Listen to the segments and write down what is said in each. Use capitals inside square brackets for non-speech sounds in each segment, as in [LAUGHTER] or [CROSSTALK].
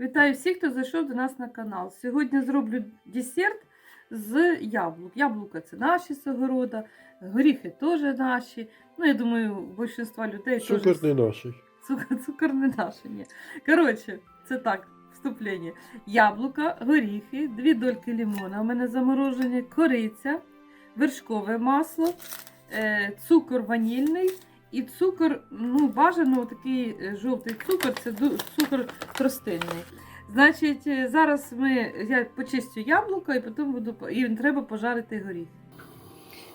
Вітаю всіх, хто зайшов до нас на канал. Сьогодні зроблю десерт з яблук. Яблука це наші з огорода, горіхи теж наші. Ну, я думаю, більшість людей теж Цукор не наший. Цукор, [LAUGHS] цукор не наше, ні. Коротше, це так, вступлення. Яблука, горіхи, дві дольки лимона у мене заморожені, кориця, вершкове масло, е, цукор ванільний і цукор, ну, бажано такий е, жовтий цукор, це цукор тростинний. Значить, е, зараз ми, я почистю яблуко і потім буду, і треба пожарити горіх.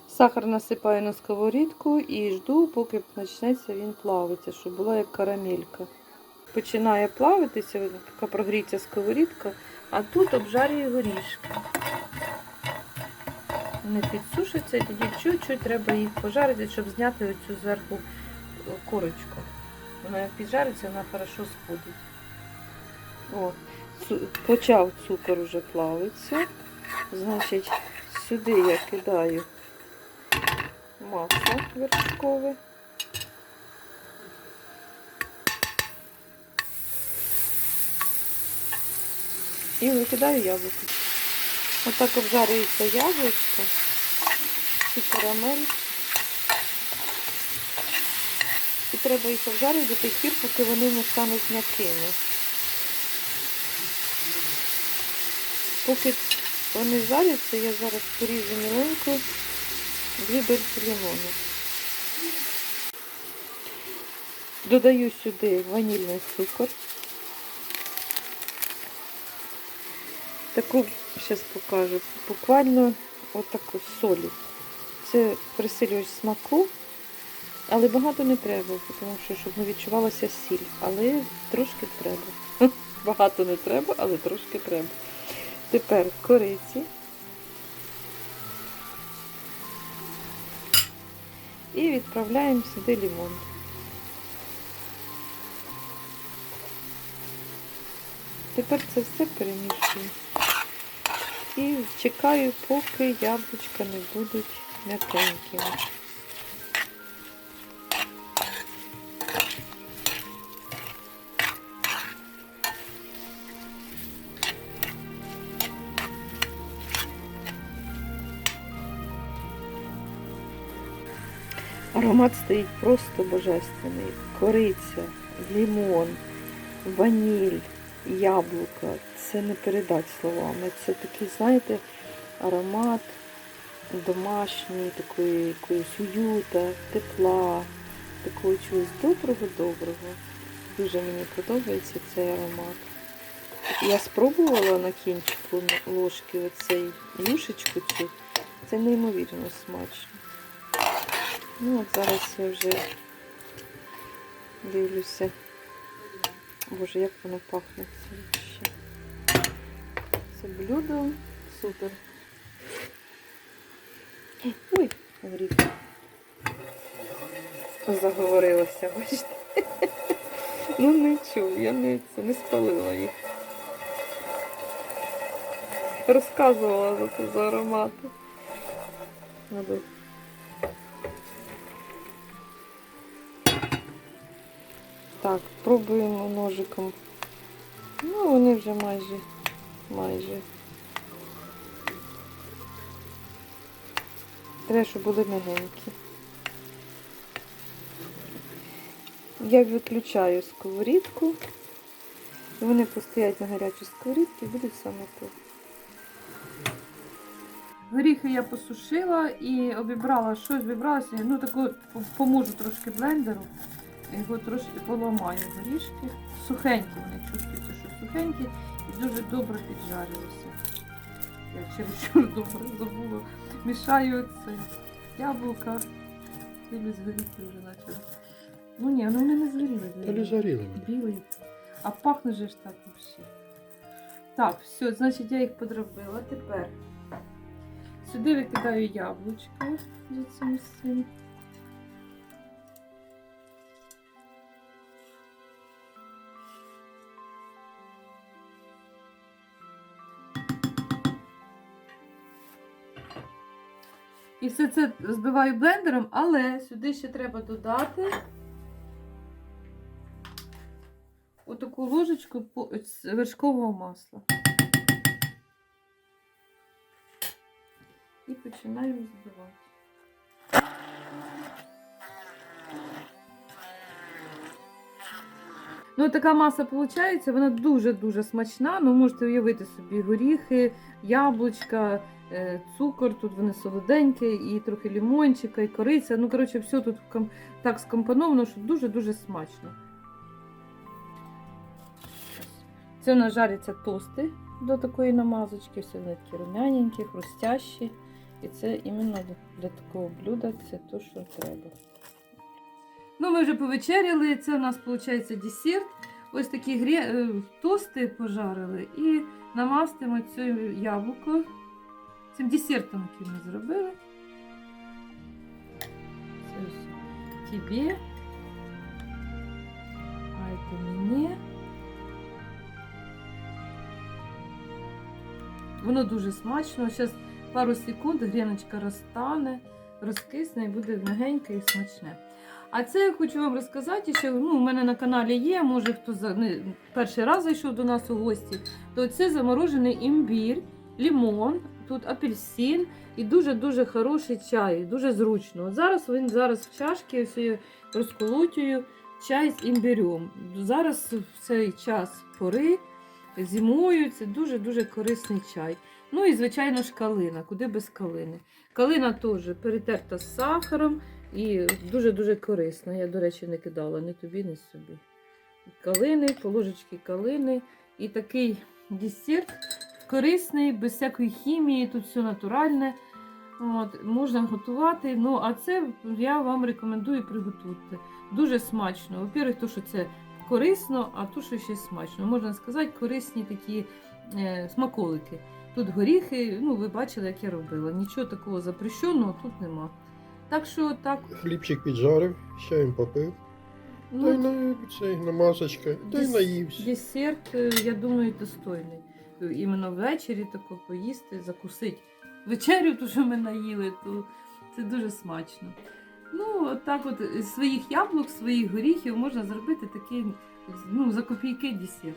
Сахар насипаю на сковорідку і жду, поки почнеться він плавитися, щоб була як карамелька. Починає плавитися, така прогріється сковорідка, а тут обжарюю горішки. Вони підсушаться і тоді чуть-чуть треба їх пожарити, щоб зняти оцю зверху е, корочку. Вона як піджариться, вона хорошо сходить. О, почав цукор уже плавитися. Значить, сюди я кидаю масло вершкове. І викидаю яблуко. Отак обжарюється яблучко, ці карамель. І треба їх обжарити до тих пір, поки вони не стануть м'якими. Поки вони жаряться, я зараз поріжу міленьку дві дольки лимону. Додаю сюди ванільний цукор. Таку, зараз покажу, буквально отаку солі. Це присилювач смаку, але багато не треба, тому що щоб не відчувалася сіль. Але трошки треба. [LAUGHS] Багато не треба, але трошки треба. Тепер кориці. І відправляємо сюди лимон. Тепер це все перемішую. І чекаю, поки яблучка не будуть м'якенькими. Аромат стоїть просто божественний. Кориця, лимон, ваніль, яблука. Це не передати словами. Це такий, знаєте, аромат домашній, такої якоїсь уюта, тепла, такого чогось доброго-доброго. Дуже мені подобається цей аромат. Я спробувала на кінчику ложки оцей юшечку цю. Це неймовірно смачно. Ну, от зараз я вже дивлюся. Боже, як воно пахне. Це блюдо супер. Ой, гріх. Заговорилася, бачите. Ну нічого, я не, це, не спалила їх. Розказувала за це за аромати. Надо Так, пробуємо ножиком. Ну, вони вже майже, майже. Треба, щоб були мягенькі. Я виключаю сковорідку. Вони постоять на гарячій сковорідці і будуть саме тут. Горіхи я посушила і обібрала щось, вибралася. Ну, таку поможу трошки блендеру. Його трошки поламаю горішки. Сухенькі вони чувствуються, що сухенькі і дуже добре піджарилися. Я чересчур добре забула. Мішаю це яблука. І без горіхи вже почали. Ну ні, ну вони не згоріли. Та не заріли. Білий. А пахне же ж так взагалі. Так, все, значить я їх подробила. Тепер сюди викидаю яблучко за цим всім. І все це збиваю блендером, але сюди ще треба додати отаку ложечку вершкового масла. І починаємо збивати. Ну, така маса виходить, вона дуже-дуже смачна. Ну, можете уявити собі горіхи, яблучка, цукор, тут вони солоденькі, і трохи лімончика, і кориця. Ну, коротше, все тут так скомпоновано, що дуже-дуже смачно. Це у нас жаряться тости до такої намазочки, все вони такі рум'яненькі, хрустящі. І це іменно для такого блюда це те, що треба. Ну, ми вже повечеряли. Це у нас виходить десерт. Ось такі грі... е, тости пожарили і намастимо цю яблуко. Цим десертом, який ми зробили. Це ось тебе. А це мені. Воно дуже смачно. Зараз пару секунд гріночка розтане, розкисне і буде мягеньке і смачне. А це я хочу вам розказати, що ну, у мене на каналі є, може хто за, не, перший раз зайшов до нас у гості, то це заморожений імбір, лимон, тут апельсин і дуже-дуже хороший чай, дуже зручно. От зараз він зараз в чашці ось розколотюю чай з імбирем. Зараз в цей час пори, зимою, це дуже-дуже корисний чай. Ну і, звичайно ж, калина, куди без калини. Калина теж перетерта з сахаром. І дуже-дуже корисна. Я, до речі, не кидала ні тобі, ні собі. Калини, положечки калини. І такий десерт корисний, без всякої хімії, тут все натуральне. От, можна готувати. Ну, а це я вам рекомендую приготувати. Дуже смачно. Во-первых, то, що це корисно, а то, що ще смачно. Можна сказати, корисні такі е, смаколики. Тут горіхи, ну ви бачили, як я робила. Нічого такого запрещеного тут нема. Так що так, Хлібчик піджарив, ще він попив. Та й ну, на цей намазочка, та й наївся. десерт, е, я думаю, достойний. Іменно ввечері тако поїсти, закусити. Вечерю, ту, що ми наїли, то це дуже смачно. Ну, от так от із своїх яблук, своїх горіхів можна зробити такий ну, за копійки десерт.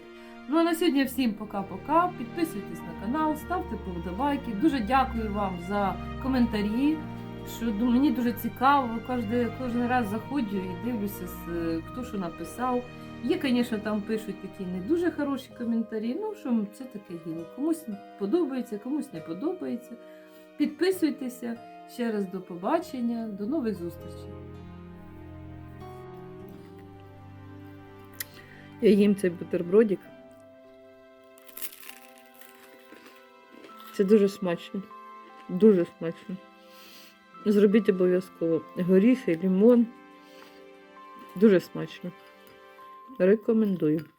Ну а на сьогодні всім пока-пока. Підписуйтесь на канал, ставте вподобайки. Дуже дякую вам за коментарі. Що мені дуже цікаво, кожен, кожен раз заходжу і дивлюся, е, хто що написав. Є, звісно, там пишуть такі не дуже хороші коментарі. Ну, що це таке діло. Комусь подобається, комусь не подобається. Підписуйтеся. Ще раз до побачення, до нових зустрічей. Я їм цей бутербродик. Це дуже смачно. Дуже смачно. Зробіть обов'язково горіхи, лимон. Дуже смачно. Рекомендую.